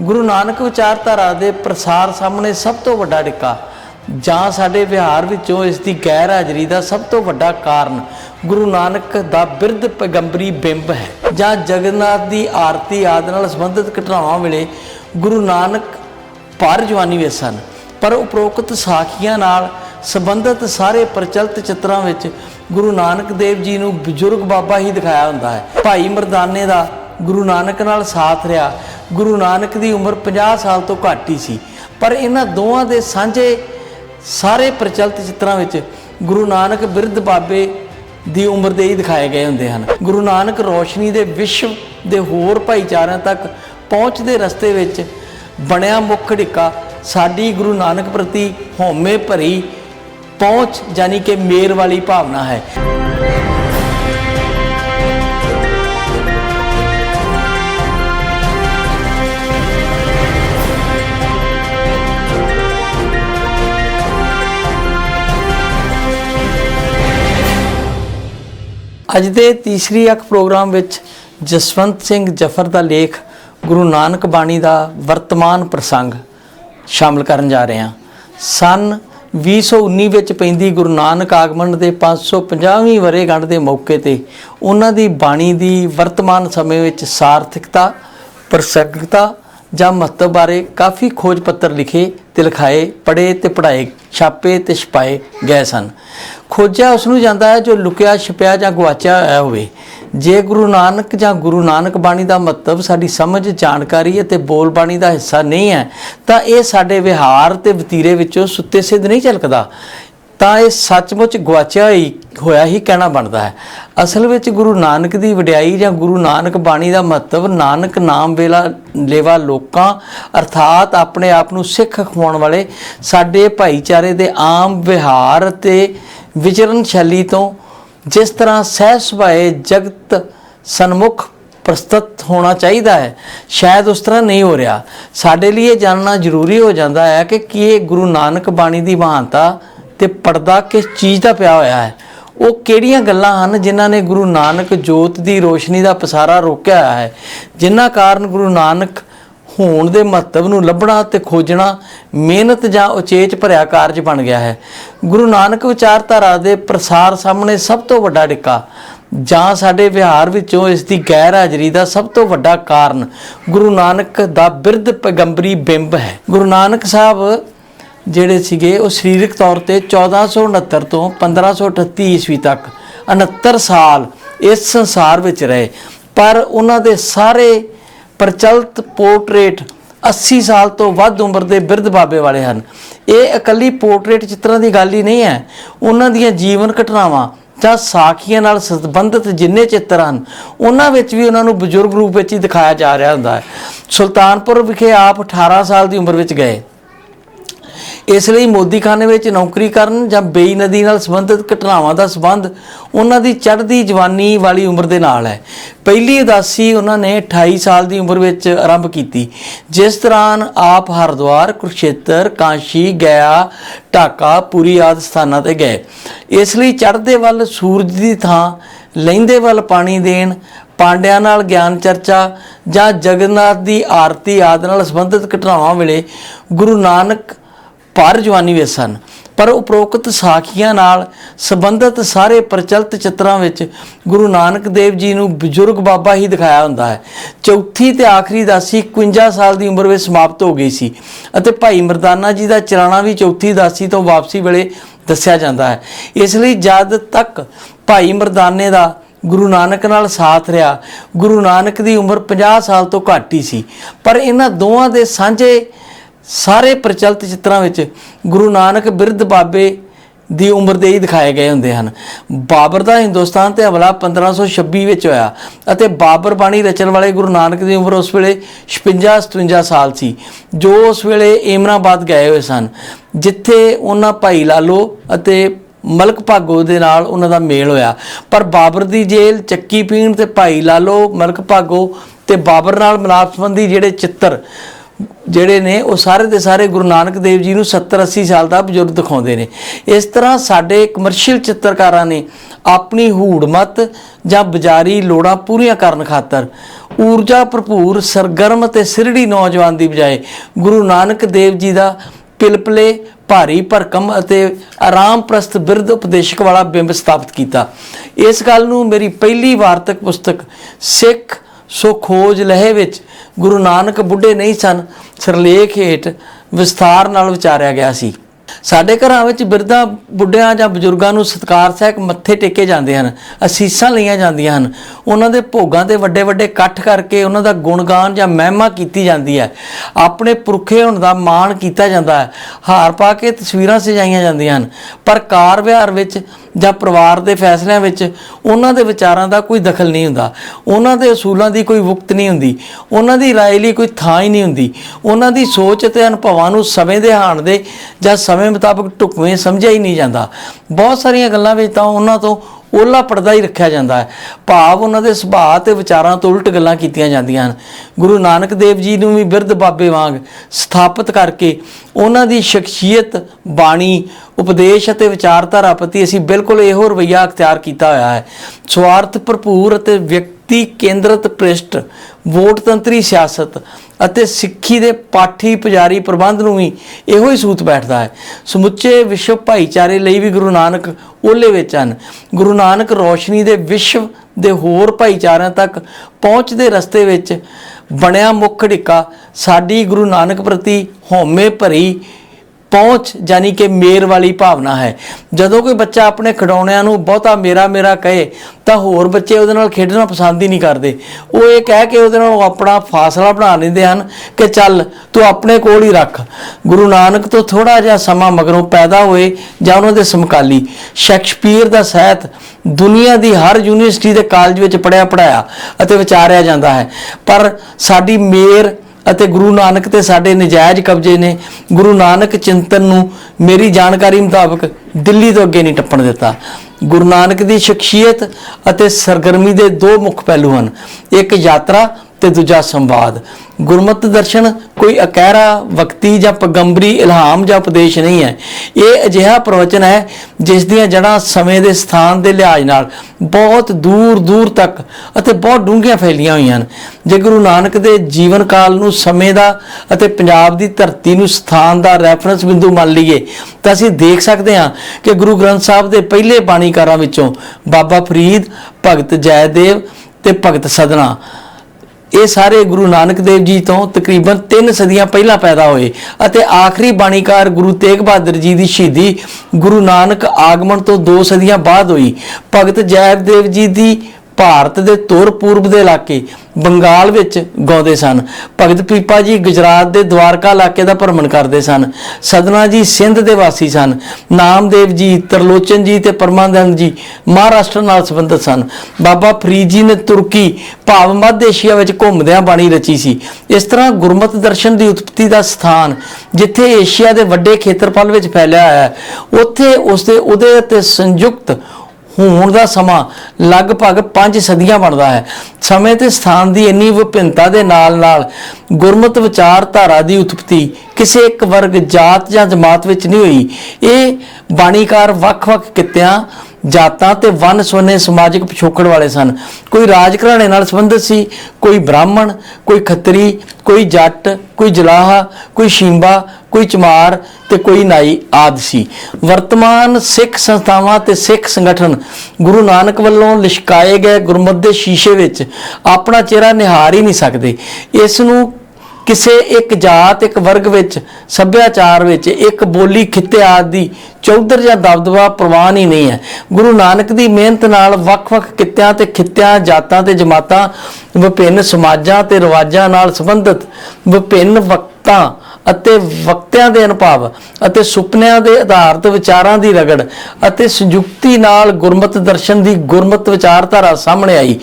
ਗੁਰੂ ਨਾਨਕ ਵਿਚਾਰਧਾਰਾ ਦੇ ਪ੍ਰਸਾਰ ਸਾਹਮਣੇ ਸਭ ਤੋਂ ਵੱਡਾ ਡਿੱਕਾ। ਜਾਂ ਸਾਡੇ ਵਿਹਾਰ ਵਿੱਚੋਂ ਇਸ ਦੀ ਗੈਰ ਹਾਜ਼ਰੀ ਦਾ ਸਭ ਤੋਂ ਵੱਡਾ ਕਾਰਨ ਗੁਰੂ ਨਾਨਕ ਦਾ ਬਿਰਧ ਪੈਗੰਬਰੀ ਬਿੰਬ ਹੈ। ਜਾਂ ਜਗਨਨਾਥ ਦੀ ਆਰਤੀ ਆਦਿ ਨਾਲ ਸੰਬੰਧਿਤ ਘਟਨਾਵਾਂ ਵੇਲੇ ਗੁਰੂ ਨਾਨਕ ਭਰ ਜਵਾਨੀ ਵਿੱਚ ਸਨ। ਪਰ ਉਪਰੋਕਤ ਸਾਖੀਆਂ ਨਾਲ ਸੰਬੰਧਿਤ ਸਾਰੇ ਪ੍ਰਚਲਿਤ ਚਿੱਤਰਾਂ ਵਿੱਚ ਗੁਰੂ ਨਾਨਕ ਦੇਵ ਜੀ ਨੂੰ ਬਜ਼ੁਰਗ ਬਾਬਾ ਹੀ ਦਿਖਾਇਆ ਹੁੰਦਾ ਹੈ। ਭਾਈ ਮਰਦਾਨੇ ਦਾ ਗੁਰੂ ਨਾਨਕ ਨਾਲ ਸਾਥ ਰਿਹਾ ਗੁਰੂ ਨਾਨਕ ਦੀ ਉਮਰ 50 ਸਾਲ ਤੋਂ ਘੱਟ ਹੀ ਸੀ। ਪਰ ਇਹਨਾਂ ਦੋਵਾਂ ਦੇ ਸਾਂਝੇ ਸਾਰੇ ਪ੍ਰਚਲਿਤ ਚਿੱਤਰਾਂ ਵਿੱਚ ਗੁਰੂ ਨਾਨਕ ਬਿਰਧ ਬਾਬੇ ਦੀ ਉਮਰ ਦੇ ਹੀ ਦਿਖਾਏ ਗਏ ਹੁੰਦੇ ਹਨ। ਗੁਰੂ ਨਾਨਕ ਰੋਸ਼ਨੀ ਦੇ ਵਿਸ਼ਵ ਦੇ ਹੋਰ ਭਾਈਚਾਰਿਆਂ ਤੱਕ ਪਹੁੰਚ ਦੇ ਰਸਤੇ ਵਿੱਚ ਬਣਿਆ ਮੁੱਖ ਢਿੱਕਾ ਸਾਡੀ ਗੁਰੂ ਨਾਨਕ ਪ੍ਰਤੀ ਹਉਮੈ ਭਰੀ ਪਹੁੰਚ ਯਾਨੀ ਕਿ ਮੇਰ ਵਾਲੀ ਭਾਵਨਾ ਹੈ। ਅੱਜ ਦੇ ਤੀਸਰੀ ਅੱਖ ਪ੍ਰੋਗਰਾਮ ਵਿੱਚ ਜਸਵੰਤ ਸਿੰਘ ਜਫਰ ਦਾ ਲੇਖ ਗੁਰੂ ਨਾਨਕ ਬਾਣੀ ਦਾ ਵਰਤਮਾਨ ਪ੍ਰਸੰਗ ਸ਼ਾਮਲ ਕਰਨ ਜਾ ਰਹੇ ਹਾਂ। ਸਨ 2019 ਵਿੱਚ ਪੈਂਦੀ ਗੁਰੂ ਨਾਨਕ ਆਗਮਨ ਦੇ 550ਵੀਂ ਵਰ੍ਹੇਗੰਢ ਦੇ ਮੌਕੇ ਤੇ ਉਹਨਾਂ ਦੀ ਬਾਣੀ ਦੀ ਵਰਤਮਾਨ ਸਮੇਂ ਵਿੱਚ ਸਾਰਥਿਕਤਾ ਪ੍ਰਸੰਗਤਾ ਜਾਂ ਮਹੱਤਵ ਬਾਰੇ ਕਾਫੀ ਖੋਜ ਪੱਤਰ ਲਿਖੇ ਤੇ ਲਿਖਾਏ ਪੜ੍ਹੇ ਤੇ ਪੜ੍ਹਾਏ, ਛਾਪੇ ਤੇ ਛਪਾਏ ਗਏ ਸਨ। ਖੋਜਿਆ ਉਸ ਨੂੰ ਜਾਂਦਾ ਹੈ ਜੋ ਲੁਕਿਆ, ਛਪਿਆ ਜਾਂ ਗਵਾਚਿਆ ਹੋਇਆ ਹੋਵੇ। ਜੇ ਗੁਰੂ ਨਾਨਕ ਜਾਂ ਗੁਰੂ ਨਾਨਕ ਬਾਣੀ ਦਾ ਮਤਲਬ ਸਾਡੀ ਸਮਝ, ਜਾਣਕਾਰੀ ਅਤੇ ਬੋਲ ਬਾਣੀ ਦਾ ਹਿੱਸਾ ਨਹੀਂ ਹੈ, ਤਾਂ ਇਹ ਸਾਡੇ ਵਿਹਾਰ ਤੇ ਵਤੀਰੇ ਵਿੱਚੋਂ ਸੁੱਤੇ ਸਿੱਧ ਨਹੀਂ ਝਲਕਦਾ। ਤਾਂ ਇਹ ਸੱਚਮੁੱਚ ਗਵਾਚਿਆ ਹੀ ਹੋਇਆ ਹੀ ਕਹਿਣਾ ਬਣਦਾ ਹੈ। ਅਸਲ ਵਿੱਚ ਗੁਰੂ ਨਾਨਕ ਦੀ ਵਡਿਆਈ ਜਾਂ ਗੁਰੂ ਨਾਨਕ ਬਾਣੀ ਦਾ ਮਹੱਤਵ ਨਾਨਕ ਨਾਮ ਵੇਲਾ ਲੇਵਾ ਲੋਕਾਂ, ਅਰਥਾਤ ਆਪਣੇ ਆਪ ਨੂੰ ਸਿੱਖ ਖਵਾਉਣ ਵਾਲੇ ਸਾਡੇ ਭਾਈਚਾਰੇ ਦੇ ਆਮ ਵਿਹਾਰ ਤੇ ਵਿਚਰਨ ਸ਼ੈਲੀ ਤੋਂ ਜਿਸ ਤਰ੍ਹਾਂ ਸਹਿ ਸੁਭਾਏ ਜਗਤ ਸਨਮੁਖ ਪ੍ਰਸਤੁਤ ਹੋਣਾ ਚਾਹੀਦਾ ਹੈ, ਸ਼ਾਇਦ ਉਸ ਤਰ੍ਹਾਂ ਨਹੀਂ ਹੋ ਰਿਹਾ। ਸਾਡੇ ਲਈ ਇਹ ਜਾਣਨਾ ਜ਼ਰੂਰੀ ਹੋ ਜਾਂਦਾ ਹੈ ਕਿ ਕੀ ਇਹ ਗੁਰੂ ਨਾਨਕ ਬਾਣੀ ਦੀ ਮਹਾਨਤਾ ਤੇ ਪਰਦਾ ਕਿਸ ਚੀਜ਼ ਦਾ ਪਿਆ ਹੋਇਆ ਹੈ? ਉਹ ਕਿਹੜੀਆਂ ਗੱਲਾਂ ਹਨ ਜਿਨ੍ਹਾਂ ਨੇ ਗੁਰੂ ਨਾਨਕ ਜੋਤ ਦੀ ਰੋਸ਼ਨੀ ਦਾ ਪਸਾਰਾ ਰੋਕਿਆ ਹੋਇਆ ਹੈ? ਜਿਨ੍ਹਾਂ ਕਾਰਨ ਗੁਰੂ ਨਾਨਕ ਹੋਣ ਦੇ ਮਹੱਤਵ ਨੂੰ ਲੱਭਣਾ ਤੇ ਖੋਜਣਾ ਮਿਹਨਤ ਜਾਂ ਉਚੇਚ ਭਰਿਆ ਕਾਰਜ ਬਣ ਗਿਆ ਹੈ? ਗੁਰੂ ਨਾਨਕ ਵਿਚਾਰਧਾਰਾ ਦੇ ਪ੍ਰਸਾਰ ਸਾਹਮਣੇ ਸਭ ਤੋਂ ਵੱਡਾ ਡਿੱਕਾ। ਜਾਂ ਸਾਡੇ ਵਿਹਾਰ ਵਿੱਚੋਂ ਇਸ ਦੀ ਗੈਰ ਹਾਜ਼ਰੀ ਦਾ ਸਭ ਤੋਂ ਵੱਡਾ ਕਾਰਨ ਗੁਰੂ ਨਾਨਕ ਦਾ ਬਿਰਧ ਪੈਗੰਬਰੀ ਬਿੰਬ ਹੈ। ਗੁਰੂ ਨਾਨਕ ਸਾਹਿਬ ਜਿਹੜੇ ਸੀਗੇ ਉਹ ਸਰੀਰਕ ਤੌਰ ਤੇ 1469 ਤੋਂ 1538 ਈਸਵੀ ਤੱਕ 69 ਸਾਲ ਇਸ ਸੰਸਾਰ ਵਿੱਚ ਰਹੇ। ਪਰ ਉਹਨਾਂ ਦੇ ਸਾਰੇ ਪ੍ਰਚਲਿਤ ਪੋਰਟਰੇਟ 80 ਸਾਲ ਤੋਂ ਵੱਧ ਉਮਰ ਦੇ ਬਿਰਧ ਬਾਬੇ ਵਾਲੇ ਹਨ। ਇਹ ਇਕੱਲੀ ਪੋਰਟਰੇਟ ਚਿੱਤਰਾਂ ਦੀ ਗੱਲ ਹੀ ਨਹੀਂ ਹੈ। ਉਹਨਾਂ ਦੀਆਂ ਜੀਵਨ ਘਟਨਾਵਾਂ ਜਾਂ ਸਾਖੀਆਂ ਨਾਲ ਸੰਬੰਧਿਤ ਜਿੰਨੇ ਚਿੱਤਰ ਹਨ, ਉਹਨਾਂ ਵਿੱਚ ਵੀ ਉਹਨਾਂ ਨੂੰ ਬਜ਼ੁਰਗ ਰੂਪ ਵਿੱਚ ਹੀ ਦਿਖਾਇਆ ਜਾ ਰਿਹਾ ਹੁੰਦਾ ਹੈ। ਸੁਲਤਾਨਪੁਰ ਵਿਖੇ ਆਪ 18 ਸਾਲ ਦੀ ਉਮਰ ਵਿੱਚ ਗਏ। ਇਸ ਲਈ ਮੋਦੀਖਾਨੇ ਵਿੱਚ ਨੌਕਰੀ ਕਰਨ ਜਾਂ ਬੇਈ ਨਦੀ ਨਾਲ ਸੰਬੰਧਿਤ ਘਟਨਾਵਾਂ ਦਾ ਸੰਬੰਧ ਉਹਨਾਂ ਦੀ ਚੜ੍ਹਦੀ ਜਵਾਨੀ ਵਾਲੀ ਉਮਰ ਦੇ ਨਾਲ ਹੈ। ਪਹਿਲੀ ਉਦਾਸੀ ਉਹਨਾਂ ਨੇ 28 ਸਾਲ ਦੀ ਉਮਰ ਵਿੱਚ ਆਰੰਭ ਕੀਤੀ, ਜਿਸ ਦੌਰਾਨ ਆਪ ਹਰਿਦੁਆਰ ਕੁਰਸ਼ੇਤਰ ਕਾਂਸ਼ੀ ਗਿਆ ਢਾਕਾ, ਪੂਰੀ ਆਦਿ ਸਥਾਨਾਂ ਤੇ ਗਏ। ਇਸ ਲਈ ਚੜ੍ਹਦੇ ਵੱਲ ਸੂਰਜ ਦੀ ਥਾਂ ਲਹਿੰਦੇ ਵੱਲ ਪਾਣੀ ਦੇਣ, ਪਾਂਡਿਆਂ ਨਾਲ ਗਿਆਨ ਚਰਚਾ ਜਾਂ ਜਗਨਨਾਥ ਦੀ ਆਰਤੀ ਆਦਿ ਨਾਲ ਸੰਬੰਧਿਤ ਘਟਨਾਵਾਂ ਵੇਲੇ ਗੁਰੂ ਨਾਨਕ ਭਰ ਜਵਾਨੀ ਵਿੱਚ ਸਨ। ਪਰ ਉਪਰੋਕਤ ਸਾਖੀਆਂ ਨਾਲ ਸੰਬੰਧਿਤ ਸਾਰੇ ਪ੍ਰਚਲਿਤ ਚਿੱਤਰਾਂ ਵਿੱਚ ਗੁਰੂ ਨਾਨਕ ਦੇਵ ਜੀ ਨੂੰ ਬਜ਼ੁਰਗ ਬਾਬਾ ਹੀ ਦਿਖਾਇਆ ਹੁੰਦਾ ਹੈ। ਚੌਥੀ ਤੇ ਆਖਰੀ ਦਾਸੀ 51 ਸਾਲ ਦੀ ਉਮਰ ਵਿੱਚ ਸਮਾਪਤ ਹੋ ਗਈ ਸੀ ਅਤੇ ਭਾਈ ਮਰਦਾਨਾ ਜੀ ਦਾ ਚਰਾਣਾ ਵੀ ਚੌਥੀ ਦਾਸੀ ਤੋਂ ਵਾਪਸੀ ਵੇਲੇ ਦੱਸਿਆ ਜਾਂਦਾ ਹੈ। ਇਸ ਲਈ ਜਦ ਤੱਕ ਭਾਈ ਮਰਦਾਨੇ ਦਾ ਗੁਰੂ ਨਾਨਕ ਨਾਲ ਸਾਥ ਰਿਹਾ, ਗੁਰੂ ਨਾਨਕ ਦੀ ਉਮਰ 50 ਸਾਲ ਤੋਂ ਘੱਟ ਹੀ ਸੀ। ਪਰ ਇਹਨਾਂ ਦੋਵਾਂ ਦੇ ਸਾਂਝੇ ਸਾਰੇ ਪ੍ਰਚਲਿਤ ਚਿੱਤਰਾਂ ਵਿੱਚ ਗੁਰੂ ਨਾਨਕ ਬਿਰਧ ਬਾਬੇ ਦੀ ਉਮਰ ਦੇ ਹੀ ਦਿਖਾਏ ਗਏ ਹੁੰਦੇ ਹਨ। ਬਾਬਰ ਦਾ ਹਿੰਦੁਸਤਾਨ ਤੇ ਹਮਲਾ 1526 ਵਿੱਚ ਹੋਇਆ ਅਤੇ ਬਾਬਰ ਬਾਣੀ ਰਚਣ ਵਾਲੇ ਗੁਰੂ ਨਾਨਕ ਦੀ ਉਮਰ ਉਸ ਵੇਲੇ 56 57 ਸਾਲ ਸੀ, ਜੋ ਉਸ ਵੇਲੇ ਏਮਨਾਬਾਦ ਗਏ ਹੋਏ ਸਨ, ਜਿੱਥੇ ਉਹਨਾਂ ਭਾਈ ਲਾਲੋ ਅਤੇ ਮਲਕ ਭਾਗੋ ਦੇ ਨਾਲ ਉਹਨਾਂ ਦਾ ਮੇਲ ਹੋਇਆ। ਪਰ ਬਾਬਰ ਦੀ ਜੇਲ੍ਹ ਚੱਕੀ ਪੀਣ ਤੇ ਭਾਈ ਲਾਲੋ, ਮਲਕ ਭਾਗੋ ਤੇ ਬਾਬਰ ਨਾਲ ਮਿਲਾਪ ਸੰਬੰਧੀ ਜਿਹੜੇ ਚਿੱਤਰ ਜਿਹੜੇ ਨੇ, ਉਹ ਸਾਰੇ ਦੇ ਸਾਰੇ ਗੁਰੂ ਨਾਨਕ ਦੇਵ ਜੀ ਨੂੰ 70 80 ਸਾਲ ਦਾ ਬਜ਼ੁਰਗ ਦਿਖਾਉਂਦੇ ਨੇ। ਇਸ ਤਰ੍ਹਾਂ ਸਾਡੇ ਕਮਰਸ਼ੀਅਲ ਚਿੱਤਰਕਾਰਾਂ ਨੇ ਆਪਣੀ ਹੂੜਮਤ ਜਾਂ ਬਾਜ਼ਾਰੀ ਲੋੜਾਂ ਪੂਰੀਆਂ ਕਰਨ ਖਾਤਰ ਊਰਜਾ ਭਰਪੂਰ, ਸਰਗਰਮ ਤੇ ਸਿਰੜੀ ਨੌਜਵਾਨ ਦੀ ਬਜਾਏ ਗੁਰੂ ਨਾਨਕ ਦੇਵ ਜੀ ਦਾ ਪਿਲਪਲੇ, ਭਾਰੀ ਭਰਕਮ ਅਤੇ ਆਰਾਮ ਪ੍ਰਸਤ ਬਿਰਧ ਉਪਦੇਸ਼ਕ ਵਾਲਾ ਬਿੰਬ ਸਥਾਪਿਤ ਕੀਤਾ। ਇਸ ਗੱਲ ਨੂੰ ਮੇਰੀ ਪਹਿਲੀ ਵਾਰਤਕ ਪੁਸਤਕ ਸਿੱਖ ਸੋ ਖੋਜ ਲਹੇ ਵਿੱਚ ਗੁਰੂ ਨਾਨਕ ਬੁੱਢੇ ਨਹੀਂ ਸਨ, ਸਿਰਲੇਖ ਹੇਠ ਵਿਸਥਾਰ ਨਾਲ ਵਿਚਾਰਿਆ ਗਿਆ ਸੀ। ਸਾਡੇ ਘਰਾਂ ਵਿੱਚ ਬਿਰਧਾਂ ਬੁੱਢਿਆਂ ਜਾਂ ਬਜ਼ੁਰਗਾਂ ਨੂੰ ਸਤਕਾਰ ਸਹਿਕ ਮੱਥੇ ਟੇਕੇ ਜਾਂਦੇ ਹਨ, ਅਸੀਸਾਂ ਲਈਆਂ ਜਾਂਦੀਆਂ ਹਨ। ਉਹਨਾਂ ਦੇ ਭੋਗਾਂ ਤੇ ਵੱਡੇ ਵੱਡੇ ਇਕੱਠ ਕਰਕੇ ਉਹਨਾਂ ਦਾ ਗੁਣਗਾਨ ਜਾਂ ਮਹਿਮਾ ਕੀਤੀ ਜਾਂਦੀ ਹੈ। ਆਪਣੇ ਪੁਰਖੇ ਹੋਣ ਦਾ ਮਾਣ ਕੀਤਾ ਜਾਂਦਾ ਹੈ। ਹਾਰ ਪਾ ਕੇ ਤਸਵੀਰਾਂ ਸਜਾਈਆਂ ਜਾਂਦੀਆਂ ਹਨ। ਪਰ ਕਾਰ ਵਿਹਾਰ ਵਿੱਚ ਜਾਂ ਪਰਿਵਾਰ ਦੇ ਫੈਸਲਿਆਂ ਵਿੱਚ ਉਹਨਾਂ ਦੇ ਵਿਚਾਰਾਂ ਦਾ ਕੋਈ ਦਖਲ ਨਹੀਂ ਹੁੰਦਾ। ਉਹਨਾਂ ਦੇ ਅਸੂਲਾਂ ਦੀ ਕੋਈ ਵੁਕਤ ਨਹੀਂ ਹੁੰਦੀ। ਉਹਨਾਂ ਦੀ ਰਾਏ ਲਈ ਕੋਈ ਥਾਂ ਹੀ ਨਹੀਂ ਹੁੰਦੀ। ਉਹਨਾਂ ਦੀ ਸੋਚ ਅਤੇ ਅਨੁਭਵਾਂ ਨੂੰ ਸਮੇਂ ਦੇ ਹਾਣ ਦੇ ਜਾਂ ਸਮੇਂ ਮੁਤਾਬਕ ਢੁਕਵੇਂ ਸਮਝਿਆ ਹੀ ਨਹੀਂ ਜਾਂਦਾ। ਬਹੁਤ ਸਾਰੀਆਂ ਗੱਲਾਂ ਵਿੱਚ ਤਾਂ ਉਹਨਾਂ ਤੋਂ ਓਲਾ ਪਰਦਾ ਹੀ ਰੱਖਿਆ ਜਾਂਦਾ ਹੈ। ਭਾਵ ਉਹਨਾਂ ਦੇ ਸੁਭਾਅ ਤੇ ਵਿਚਾਰਾਂ ਤੋਂ ਉਲਟ ਗੱਲਾਂ ਕੀਤੀਆਂ ਜਾਂਦੀਆਂ ਹਨ। ਗੁਰੂ ਨਾਨਕ ਦੇਵ ਜੀ ਨੂੰ ਵੀ ਬਿਰਧ ਬਾਬੇ ਵਾਂਗ ਸਥਾਪਿਤ ਕਰਕੇ ਉਹਨਾਂ ਦੀ ਸ਼ਖਸੀਅਤ, ਬਾਣੀ, ਉਪਦੇਸ਼ ਅਤੇ ਵਿਚਾਰਧਾਰਾ ਪ੍ਰਤੀ ਅਸੀਂ ਬਿਲਕੁਲ ਇਹੋ ਰਵੱਈਆ ਅਖਤਿਆਰ ਕੀਤਾ ਹੋਇਆ ਹੈ। ਸਵਾਰਥ ਭਰਪੂਰ ਅਤੇ ਵਿਅਕਤੀ ਕੇਂਦਰਿਤ ਪ੍ਰਿਸ਼ਟ ਵੋਟਤੰਤਰੀ ਸਿਆਸਤ ਅਤੇ ਸਿੱਖੀ ਦੇ ਪਾਠੀ ਪੁਜਾਰੀ ਪ੍ਰਬੰਧ ਨੂੰ ਵੀ ਇਹੋ ਹੀ ਸੂਤ ਬੈਠਦਾ ਹੈ। ਸਮੁੱਚੇ ਵਿਸ਼ਵ ਭਾਈਚਾਰੇ ਲਈ ਵੀ ਗੁਰੂ ਨਾਨਕ ਓਲੇ ਵਿੱਚ ਹਨ। ਗੁਰੂ ਨਾਨਕ ਰੋਸ਼ਨੀ ਦੇ ਵਿਸ਼ਵ ਦੇ ਹੋਰ ਭਾਈਚਾਰਿਆਂ ਤੱਕ ਪਹੁੰਚ ਦੇ ਰਸਤੇ ਵਿੱਚ ਬਣਿਆ ਮੁੱਖ ਢਿੱਕਾ ਸਾਡੀ ਗੁਰੂ ਨਾਨਕ ਪ੍ਰਤੀ ਹਉਮੈ ਭਰੀ ਪਹੁੰਚ ਯਾਨੀ ਕਿ ਮੇਰ ਵਾਲੀ ਭਾਵਨਾ ਹੈ। ਜਦੋਂ ਕੋਈ ਬੱਚਾ ਆਪਣੇ ਖਿਡੌਣਿਆਂ ਨੂੰ ਬਹੁਤਾ ਮੇਰਾ ਮੇਰਾ ਕਹੇ, ਤਾਂ ਹੋਰ ਬੱਚੇ ਉਹਦੇ ਨਾਲ ਖੇਡਣਾ ਪਸੰਦ ਹੀ ਨਹੀਂ ਕਰਦੇ। ਉਹ ਇਹ ਕਹਿ ਕੇ ਉਹਦੇ ਨਾਲ ਆਪਣਾ ਫਾਸਲਾ ਬਣਾ ਲੈਂਦੇ ਹਨ ਕਿ ਚੱਲ ਤੂੰ ਆਪਣੇ ਕੋਲ ਹੀ ਰੱਖ। ਗੁਰੂ ਨਾਨਕ ਤੋਂ ਥੋੜਾ ਜਿਹਾ ਸਮਾਂ ਮਗਰੋਂ ਪੈਦਾ ਹੋਏ ਜਾਂ ਉਹਨਾਂ ਦੇ ਸਮਕਾਲੀ। ਸ਼ੈਕਸਪੀਅਰ ਦਾ ਸਾਹਿਤ ਦੁਨੀਆ ਦੀ ਹਰ ਯੂਨੀਵਰਸਿਟੀ ਦੇ ਕਾਲਜ ਵਿੱਚ ਪੜਿਆ ਪੜਾਇਆ ਅਤੇ ਵਿਚਾਰਿਆ ਜਾਂਦਾ ਹੈ। ਪਰ ਸਾਡੀ ਮੇਰ ਅਤੇ ਗੁਰੂ ਨਾਨਕ ਤੇ ਸਾਡੇ ਨਜਾਇਜ਼ ਕਬਜ਼ੇ ਨੇ। ਗੁਰੂ ਨਾਨਕ ਚਿੰਤਨ ਨੂੰ ਮੇਰੀ ਜਾਣਕਾਰੀ ਮੁਤਾਬਕ ਦਿੱਲੀ ਤੋਂ ਅੱਗੇ ਨਹੀਂ ਟੱਪਣ ਦਿੱਤਾ। ਗੁਰੂ ਨਾਨਕ ਦੀ ਸ਼ਖਸੀਅਤ ਅਤੇ ਸਰਗਰਮੀ ਦੇ ਦੋ ਮੁੱਖ ਪਹਿਲੂ ਹਨ। ਇੱਕ ਯਾਤਰਾ ਤੇ ਦੂਜਾ ਸੰਵਾਦ। ਗੁਰਮਤਿ ਦਰਸ਼ਨ ਕੋਈ ਅਕਹਿਰਾ, ਵਕਤੀ ਜਾਂ ਪਗੰਬਰੀ ਇਲਹਾਮ ਜਾਂ ਉਪਦੇਸ਼ ਨਹੀਂ ਹੈ। ਇਹ ਅਜਿਹਾ ਪ੍ਰਵਚਨ ਹੈ ਜਿਸ ਦੀਆਂ ਜੜ੍ਹਾਂ ਸਮੇਂ ਦੇ ਸਥਾਨ ਦੇ ਲਿਹਾਜ਼ ਨਾਲ ਬਹੁਤ ਦੂਰ ਦੂਰ ਤੱਕ ਅਤੇ ਬਹੁਤ ਡੂੰਘੀਆਂ ਫੈਲੀਆਂ ਹੋਈਆਂ ਹਨ। ਜੇ ਗੁਰੂ ਨਾਨਕ ਦੇ ਜੀਵਨ ਕਾਲ ਨੂੰ ਸਮੇਂ ਦਾ ਅਤੇ ਪੰਜਾਬ ਦੀ ਧਰਤੀ ਨੂੰ ਸਥਾਨ ਦਾ ਰੈਫਰੈਂਸ ਬਿੰਦੂ ਮੰਨ ਲਈਏ, ਤਾਂ ਅਸੀਂ ਦੇਖ ਸਕਦੇ ਹਾਂ ਕਿ ਗੁਰੂ ਗ੍ਰੰਥ ਸਾਹਿਬ ਦੇ ਪਹਿਲੇ ਬਾਣੀਕਾਰਾਂ ਵਿੱਚੋਂ ਬਾਬਾ ਫਰੀਦ, ਭਗਤ ਜੈਦੇਵ ਤੇ ਭਗਤ ਸਦਨਾ ਇਹ ਸਾਰੇ ਗੁਰੂ ਨਾਨਕ ਦੇਵ ਜੀ ਤੋਂ ਤਕਰੀਬਨ 3 ਸਦੀਆਂ ਪਹਿਲਾਂ ਪੈਦਾ ਹੋਏ ਅਤੇ ਆਖਰੀ ਬਾਣੀਕਾਰ ਗੁਰੂ ਤੇਗ ਬਹਾਦਰ ਜੀ ਦੀ ਸ਼ਹੀਦੀ ਗੁਰੂ ਨਾਨਕ ਆਗਮਨ ਤੋਂ 2 ਸਦੀਆਂ ਬਾਅਦ ਹੋਈ। ਭਗਤ ਜੈਦੇਵ ਜੀ ਦੀ ਭਾਰਤ ਦੇ ਤੌਰ ਪੂਰਬ ਦੇ ਇਲਾਕੇ ਬੰਗਾਲ ਵਿੱਚ ਗਾਉਂਦੇ ਸਨ। ਭਗਤ ਪੀਪਾ ਜੀ ਗੁਜਰਾਤ ਦੇ ਦਵਾਰਕਾ ਇਲਾਕੇ ਦਾ ਭ੍ਰਮਣ ਕਰਦੇ ਸਨ। ਸਦਨਾ ਜੀ ਸਿੰਧ ਦੇ ਵਾਸੀ ਸਨ। ਨਾਮਦੇਵ ਜੀ, ਤਰਲੋਚਨ ਜੀ ਤੇ ਪਰਮਾਨੰਦ ਜੀ ਮਹਾਰਾਸ਼ਟਰ ਨਾਲ ਸੰਬੰਧਿਤ ਸਨ। ਬਾਬਾ ਫਰੀਦ ਜੀ ਨੇ ਤੁਰਕੀ, ਭਾਵ ਮੱਧ ਏਸ਼ੀਆ ਵਿੱਚ ਘੁੰਮਦਿਆਂ ਬਾਣੀ ਰਚੀ ਸੀ। ਇਸ ਤਰ੍ਹਾਂ ਗੁਰਮਤਿ ਦਰਸ਼ਨ ਦੀ ਉਤਪਤੀ ਦਾ ਸਥਾਨ ਜਿੱਥੇ ਏਸ਼ੀਆ ਦੇ ਵੱਡੇ ਖੇਤਰਫਲ ਵਿੱਚ ਫੈਲਿਆ ਹੋਇਆ ਹੈ, ਉੱਥੇ ਉਸ ਦੇ ਉਦੇ ਅਤੇ ਸੰਯੁਕਤ ਹੋਣ ਦਾ ਸਮਾਂ ਲਗਭਗ 5 ਸਦੀਆਂ ਬਣਦਾ ਹੈ। ਸਮੇਂ ਤੇ ਸਥਾਨ ਦੀ ਇੰਨੀ ਵਿਭਿੰਨਤਾ ਦੇ ਨਾਲ-ਨਾਲ ਗੁਰਮਤ ਵਿਚਾਰਧਾਰਾ ਦੀ ਉਤਪਤੀ ਕਿਸੇ ਇੱਕ ਵਰਗ ਜਾਤ ਜਾਂ ਜਮਾਤ ਵਿੱਚ ਨਹੀਂ ਹੋਈ। ਇਹ ਬਾਣੀਕਾਰ ਵੱਖ-ਵੱਖ ਕਿੱਤਿਆਂ ਜਾਤਾਂ ਤੇ ਵੰਨ ਸੁਨੇ ਸਮਾਜਿਕ ਪਿਛੋਕੜ ਵਾਲੇ ਸਨ। ਕੋਈ ਰਾਜ ਘਰਾਣੇ ਨਾਲ ਸੰਬੰਧਿਤ ਸੀ, ਕੋਈ ਬ੍ਰਾਹਮਣ, ਕੋਈ ਖੱਤਰੀ, ਕੋਈ ਜੱਟ, ਕੋਈ ਜਲਾਹਾ, ਕੋਈ ਸ਼ੀਂਬਾ, ਕੋਈ ਚਮਾਰ ਤੇ ਕੋਈ ਨਾਈ ਆਦ ਸੀ। ਵਰਤਮਾਨ ਸਿੱਖ ਸੰਸਥਾਵਾਂ ਤੇ ਸਿੱਖ ਸੰਗਠਨ ਗੁਰੂ ਨਾਨਕ ਵੱਲੋਂ ਲਿਸ਼ਕਾਏ ਗਏ ਗੁਰਮਤਿ ਦੇ ਸ਼ੀਸ਼ੇ ਵਿੱਚ ਆਪਣਾ ਚਿਹਰਾ ਨਿਹਾਰ ਹੀ ਨਹੀਂ ਸਕਦੇ। ਇਸ ਨੂੰ ਕਿਸੇ ਇੱਕ ਜਾਤ, ਇੱਕ ਵਰਗ ਵਿੱਚ, ਸੱਭਿਆਚਾਰ ਵਿੱਚ ਇੱਕ ਬੋਲੀ ਖਿੱਤੇ ਆਦਿ ਚੌਧਰ ਜਾਂ ਦਬਦਬਾ ਪ੍ਰਵਾਨ ਹੀ ਨਹੀਂ ਹੈ। ਗੁਰੂ ਨਾਨਕ ਦੀ ਮਿਹਨਤ ਨਾਲ ਵੱਖ-ਵੱਖ ਕਿੱਤਿਆਂ ਤੇ ਖਿੱਤਿਆਂ, ਜਾਤਾਂ ਤੇ ਜਮਾਤਾਂ, ਵਿਭਿੰਨ ਸਮਾਜਾਂ ਤੇ ਰਿਵਾਜਾਂ ਨਾਲ ਸੰਬੰਧਿਤ ਵਿਭਿੰਨ ਵਕਤਾਂ ਅਤੇ ਵਕਤਿਆਂ ਦੇ ਅਨੁਭਵ ਅਤੇ ਸੁਪਨਿਆਂ ਦੇ ਆਧਾਰਿਤ ਵਿਚਾਰਾਂ ਦੀ ਰਗੜ ਅਤੇ ਸੰਯੁਕਤੀ ਨਾਲ ਗੁਰਮਤ ਦਰਸ਼ਨ ਦੀ ਗੁਰਮਤ ਵਿਚਾਰਧਾਰਾ ਸਾਹਮਣੇ ਆਈ।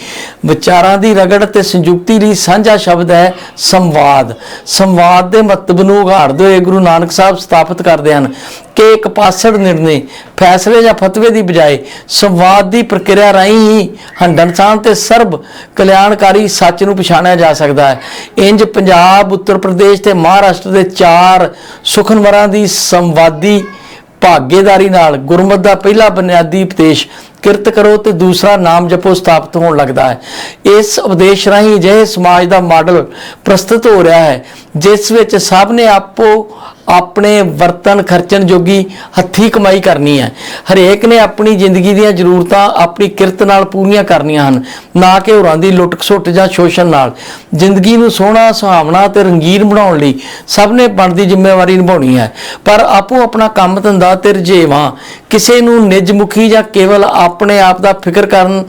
ਵਿਚਾਰਾਂ ਦੀ ਰਗੜ ਤੇ ਸੰਯੁਕਤੀ ਲਈ ਸਾਂਝਾ ਸ਼ਬਦ ਹੈ ਸੰਵਾਦ। ਸੰਵਾਦ ਦੇ ਮਹੱਤਵ ਨੂੰ ਉਘਾੜਦੇ ਹੋਏ ਗੁਰੂ ਨਾਨਕ ਸਾਹਿਬ ਸਥਾਪਿਤ ਕਰਦੇ ਹਨ ਕਿ ਇੱਕ ਪਾਸੜ ਨਿਰਣੇ ਫੈਸਲੇ ਜਾਂ ਫਤਵੇ ਦੀ ਬਜਾਏ ਸੰਵਾਦ ਦੀ ਪ੍ਰਕਿਰਿਆ ਰਾਹੀਂ ਹੀ ਹੰਡਨਸਾਨ ਤੇ ਸਰਬ ਕਲਿਆਣਕਾਰੀ ਸੱਚ ਨੂੰ ਪਛਾਣਿਆ ਜਾ ਸਕਦਾ ਹੈ। ਇੰਜ ਪੰਜਾਬ, ਉੱਤਰ ਪ੍ਰਦੇਸ਼ ਤੇ ਮਹਾਰਾਸ਼ਟਰ ਦੇ ਚਾਰ ਸੁਖਨਵਰਾਂ ਦੀ ਸੰਵਾਦੀ ਭਾਗੇਦਾਰੀ ਨਾਲ ਗੁਰਮਤ ਦਾ ਪਹਿਲਾ ਬੁਨਿਆਦੀ ਉਪਦੇਸ਼ ਕਿਰਤ ਕਰੋ ਤੇ ਦੂਸਰਾ ਨਾਮ ਜਪੋ ਸਥਾਪਿਤ ਹੋਣ ਲੱਗਦਾ ਹੈ। ਇਸ ਉਪਦੇਸ਼ ਰਾਹੀਂ ਅਜਿਹੇ ਸਮਾਜ ਦਾ ਮਾਡਲ ਪ੍ਰਸਤੁਤ ਹੋ ਰਿਹਾ ਹੈ, ਜਿਸ ਵਿੱਚ ਸਭ ਨੇ ਆਪੋ ਆਪਣੇ ਵਰਤਨ ਖਰਚਣ ਜੋਗੀ ਹੱਥੀ ਕਮਾਈ ਕਰਨੀ ਹੈ। ਹਰੇਕ ਨੇ ਆਪਣੀ ਜ਼ਿੰਦਗੀ ਦੀਆਂ ਜ਼ਰੂਰਤਾਂ ਆਪਣੀ ਕਿਰਤ ਨਾਲ ਪੂਰੀਆਂ ਕਰਨੀਆਂ ਹਨ। ਨਾ ਕਿ ਹੋਰਾਂ ਦੀ ਲੁੱਟ ਖਸੁੱਟ ਜਾਂ ਸ਼ੋਸ਼ਣ ਨਾਲ। ਜ਼ਿੰਦਗੀ ਨੂੰ ਸੋਹਣਾ ਸੁਹਾਵਣਾ ਤੇ ਰੰਗੀਨ ਬਣਾਉਣ ਲਈ ਸਭ ਨੇ ਬਣਦੀ ਜ਼ਿੰਮੇਵਾਰੀ ਨਿਭਾਉਣੀ ਹੈ। ਪਰ ਆਪੋ ਆਪਣਾ ਕੰਮ ਧੰਦਾ ਤੇ ਰੁਝੇਵਾਂ, ਕਿਸੇ ਨੂੰ ਨਿਜਮੁਖੀ ਜਾਂ ਕੇਵਲ ਆਪਣੇ ਆਪ ਦਾ ਫਿਕਰ ਕਰਨ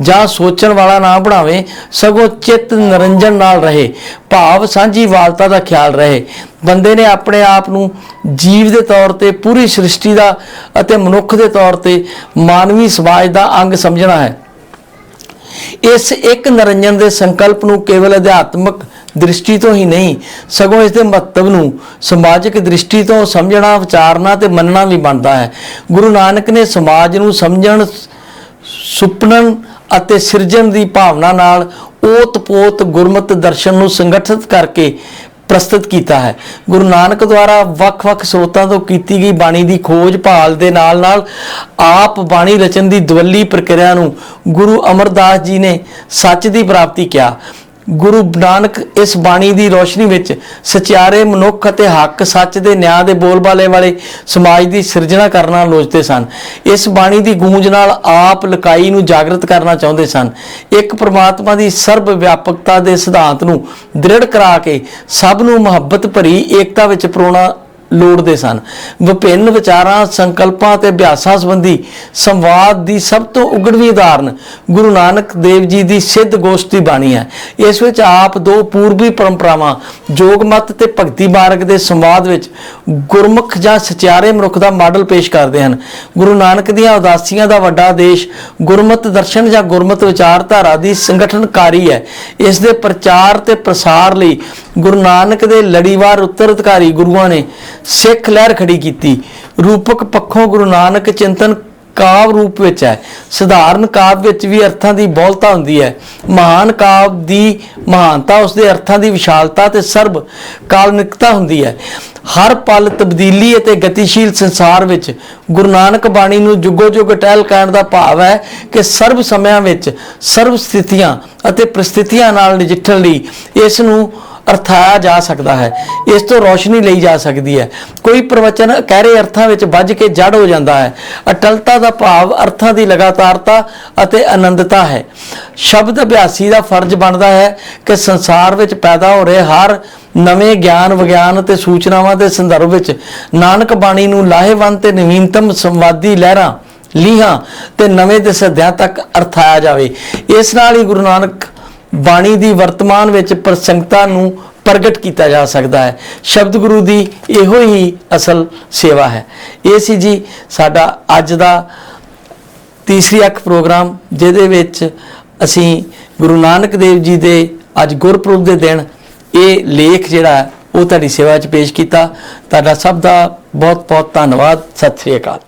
ਜਾਂ ਸੋਚਣ ਵਾਲਾ ਨਾ ਬਣਾਵੇ, ਸਗੋਂ ਚਿੱਤ ਨਿਰੰਜਨ ਨਾਲ ਰਹੇ, ਭਾਵ ਸਾਂਝੀ ਵਾਲਤਾ ਦਾ ਖਿਆਲ ਰਹੇ। ਬੰਦੇ ਨੇ ਆਪਣੇ ਆਪ ਨੂੰ ਜੀਵ ਦੇ ਤੌਰ ਤੇ ਪੂਰੀ ਸ੍ਰਿਸ਼ਟੀ ਦਾ ਅਤੇ ਮਨੁੱਖ ਦੇ ਤੌਰ ਤੇ ਮਾਨਵੀ ਸਮਾਜ ਦਾ ਅੰਗ ਸਮਝਣਾ ਹੈ। ਇਸ ਇੱਕ ਨਿਰੰਜਨ ਦੇ ਸੰਕਲਪ ਨੂੰ ਕੇਵਲ ਅਧਿਆਤਮਕ ਦ੍ਰਿਸ਼ਟੀ ਤੋਂ ਹੀ ਨਹੀਂ, ਸਗੋਂ ਇਸ ਦੇ ਮਹੱਤਵ ਨੂੰ ਸਮਾਜਿਕ ਦ੍ਰਿਸ਼ਟੀ ਤੋਂ ਸਮਝਣਾ, ਵਿਚਾਰਨਾ ਤੇ ਮੰਨਣਾ ਵੀ ਬਣਦਾ ਹੈ। ਗੁਰੂ ਨਾਨਕ ਨੇ ਸਮਾਜ ਨੂੰ ਸਮਝਣ ਸੁਪਨਨ ਅਤੇ ਸਿਰਜਣ ਦੀ ਭਾਵਨਾ ਨਾਲ ਓਤ-ਪੋਤ ਗੁਰਮਤਿ ਦਰਸ਼ਨ ਨੂੰ ਸੰਗਠਿਤ ਕਰਕੇ ਪ੍ਰਸਤੁਤ ਕੀਤਾ ਹੈ। ਗੁਰੂ ਨਾਨਕ ਦੁਆਰਾ ਵੱਖ-ਵੱਖ ਸਰੋਤਾਂ ਤੋਂ ਕੀਤੀ ਗਈ ਬਾਣੀ ਦੀ ਖੋਜ ਭਾਲ ਦੇ ਨਾਲ-ਨਾਲ ਆਪ ਬਾਣੀ ਰਚਨ ਦੀ ਦਵੱਲੀ ਪ੍ਰਕਿਰਿਆ ਨੂੰ ਗੁਰੂ ਅਮਰਦਾਸ ਜੀ ਨੇ ਸੱਚ ਦੀ ਪ੍ਰਾਪਤੀ ਕਿਹਾ। ਗੁਰੂ ਨਾਨਕ ਇਸ ਬਾਣੀ ਦੀ ਰੋਸ਼ਨੀ ਵਿੱਚ ਸਚਿਆਰੇ ਮਨੁੱਖ ਅਤੇ ਹੱਕ, ਸੱਚ ਦੇ ਨਿਆਂ ਦੇ ਬੋਲਬਾਲੇ ਵਾਲੇ ਸਮਾਜ ਦੀ ਸਿਰਜਣਾ ਕਰਨਾ ਲੋਚਦੇ ਸਨ। ਇਸ ਬਾਣੀ ਦੀ ਗੂੰਜ ਨਾਲ ਆਪ ਲਕਾਈ ਨੂੰ ਜਾਗਰਤ ਕਰਨਾ ਚਾਹੁੰਦੇ ਸਨ। ਇੱਕ ਪ੍ਰਮਾਤਮਾ ਦੀ ਸਰਬ ਵਿਆਪਕਤਾ ਦੇ ਸਿਧਾਂਤ ਨੂੰ ਦ੍ਰਿੜ ਕਰਾ ਕੇ ਸਭ ਨੂੰ ਮੁਹੱਬਤ ਭਰੀ ਏਕਤਾ ਵਿੱਚ ਪਰੋਣਾ ਲੋੜਦੇ ਸਨ। ਵਿਭਿੰਨ ਵਿਚਾਰਾਂ, ਸੰਕਲਪਾਂ ਤੇ ਅਭਿਆਸਾਂ ਸੰਬੰਧੀ ਸੰਵਾਦ ਦੀ ਸਭ ਤੋਂ ਉਗੜਵੀਂ ਉਦਾਹਰਨ ਗੁਰੂ ਨਾਨਕ ਦੇਵ ਜੀ ਦੀ ਸਿੱਧ ਗੋਸ਼ਟੀ ਬਾਣੀ ਹੈ। ਇਸ ਵਿੱਚ ਆਪ ਦੋ ਪੂਰਬੀ ਪਰੰਪਰਾਵਾਂ, ਜੋਗ ਮਤ ਤੇ ਭਗਤੀ ਮਾਰਗ ਦੇ ਸੰਵਾਦ ਵਿੱਚ ਗੁਰਮੁਖ ਜਾਂ ਸਚਿਆਰੇ ਮਨੁੱਖ ਦਾ ਮਾਡਲ ਪੇਸ਼ ਕਰਦੇ ਹਨ। ਗੁਰੂ ਨਾਨਕ ਦੀਆਂ ਉਦਾਸੀਆਂ ਦਾ ਵੱਡਾ ਦੇਸ਼ ਗੁਰਮਤ ਦਰਸ਼ਨ ਜਾਂ ਗੁਰਮਤ ਵਿਚਾਰਧਾਰਾ ਦੀ ਸੰਗਠਨਕਾਰੀ ਹੈ। ਇਸ ਦੇ ਪ੍ਰਚਾਰ ਤੇ ਪ੍ਰਸਾਰ ਲਈ ਗੁਰੂ ਨਾਨਕ ਦੇ ਲੜੀਵਾਰ ਉੱਤਰਾਧਿਕਾਰੀ ਗੁਰੂਆਂ ਨੇ ਸਿੱਖ ਲਹਿਰ ਖੜੀ ਕੀਤੀ। ਰੂਪਕ ਪੱਖੋਂ ਗੁਰੂ ਨਾਨਕ ਚਿੰਤਨ ਕਾਵ ਰੂਪ ਵਿੱਚ ਹੈ। ਸਧਾਰਨ ਕਾਵ ਵਿੱਚ ਵੀ ਅਰਥਾਂ ਦੀ ਬਹੁਲਤਾ ਹੁੰਦੀ ਹੈ। ਮਹਾਨ ਕਾਵ ਦੀ ਮਹਾਨਤਾ, ਉਸ ਦੇ ਅਰਥਾਂ ਦੀ ਵਿਸ਼ਾਲਤਾ ਤੇ ਸਰਬ ਕਾਲਨਿਕਤਾ ਹੁੰਦੀ ਹੈ। ਹਰ ਪਲ ਤਬਦੀਲੀ ਅਤੇ ਗਤੀਸ਼ੀਲ ਸੰਸਾਰ ਵਿੱਚ ਗੁਰੂ ਨਾਨਕ ਬਾਣੀ ਨੂੰ ਜੁਗੋ ਜੁਗ ਟਹਿਲ ਕਹਿਣ ਦਾ ਭਾਵ ਹੈ ਕਿ ਸਰਬ ਸਮਿਆਂ ਵਿੱਚ ਸਰਬ ਸਥਿਤੀਆਂ ਅਤੇ ਪ੍ਰਸਥਿਤੀਆਂ ਨਾਲ ਨਜਿੱਠਣ ਲਈ ਇਸ ਨੂੰ ਅਰਥਾਇਆ ਜਾ ਸਕਦਾ ਹੈ। ਇਸ ਤੋਂ ਰੋਸ਼ਨੀ ਲਈ ਜਾ ਸਕਦੀ ਹੈ। ਕੋਈ ਪ੍ਰਵਚਨ ਕਹਿਰੇ ਅਰਥਾਂ ਵਿੱਚ ਵੱਜ ਕੇ ਜੜ ਹੋ ਜਾਂਦਾ ਹੈ। ਅਟਲਤਾ ਦਾ ਭਾਵ ਅਰਥਾਂ ਦੀ ਲਗਾਤਾਰਤਾ ਅਤੇ ਆਨੰਦਤਾ ਹੈ। ਸ਼ਬਦ ਅਭਿਆਸੀ ਦਾ ਫਰਜ਼ ਬਣਦਾ ਹੈ ਕਿ ਸੰਸਾਰ ਵਿੱਚ ਪੈਦਾ ਹੋ ਰਹੇ ਹਰ ਨਵੇਂ ਗਿਆਨ, ਵਿਗਿਆਨ ਅਤੇ ਸੂਚਨਾਵਾਂ ਦੇ ਸੰਦਰਭ ਵਿੱਚ ਨਾਨਕ ਬਾਣੀ ਨੂੰ ਲਾਹੇਵੰਦ ਤੇ ਨਵੀਨਤਮ ਸੰਵਾਦੀ ਲਹਿਰਾਂ, ਲੀਹਾਂ ਤੇ ਨਵੇਂ ਦੇ ਸੱਦਿਆਂ ਤੱਕ ਅਰਥਾਇਆ ਜਾਵੇ। ਇਸ ਨਾਲ ਹੀ ਗੁਰੂ ਨਾਨਕ ਬਾਣੀ ਦੀ ਵਰਤਮਾਨ ਵਿੱਚ ਪ੍ਰਸੰਗਤਾ ਨੂੰ ਪ੍ਰਗਟ ਕੀਤਾ ਜਾ ਸਕਦਾ ਹੈ। ਸ਼ਬਦ ਗੁਰੂ ਦੀ ਇਹੋ ਹੀ ਅਸਲ ਸੇਵਾ ਹੈ। ਇਹ ਸੀ ਜੀ ਸਾਡਾ ਅੱਜ ਦਾ ਤੀਸਰੀ ਅੱਖ ਪ੍ਰੋਗਰਾਮ ਜਿਹਦੇ ਵਿੱਚ ਅਸੀਂ ਗੁਰੂ ਨਾਨਕ ਦੇਵ ਜੀ ਦੇ ਅੱਜ ਗੁਰਪੁਰਬ ਦੇ ਦਿਨ ਇਹ ਲੇਖ ਜਿਹੜਾ ਹੈ, ਉਹ ਤੁਹਾਡੀ ਸੇਵਾ 'ਚ ਪੇਸ਼ ਕੀਤਾ। ਤੁਹਾਡਾ ਸਭ ਦਾ ਬਹੁਤ ਬਹੁਤ ਧੰਨਵਾਦ। ਸਤਿ ਸ੍ਰੀ ਅਕਾਲ।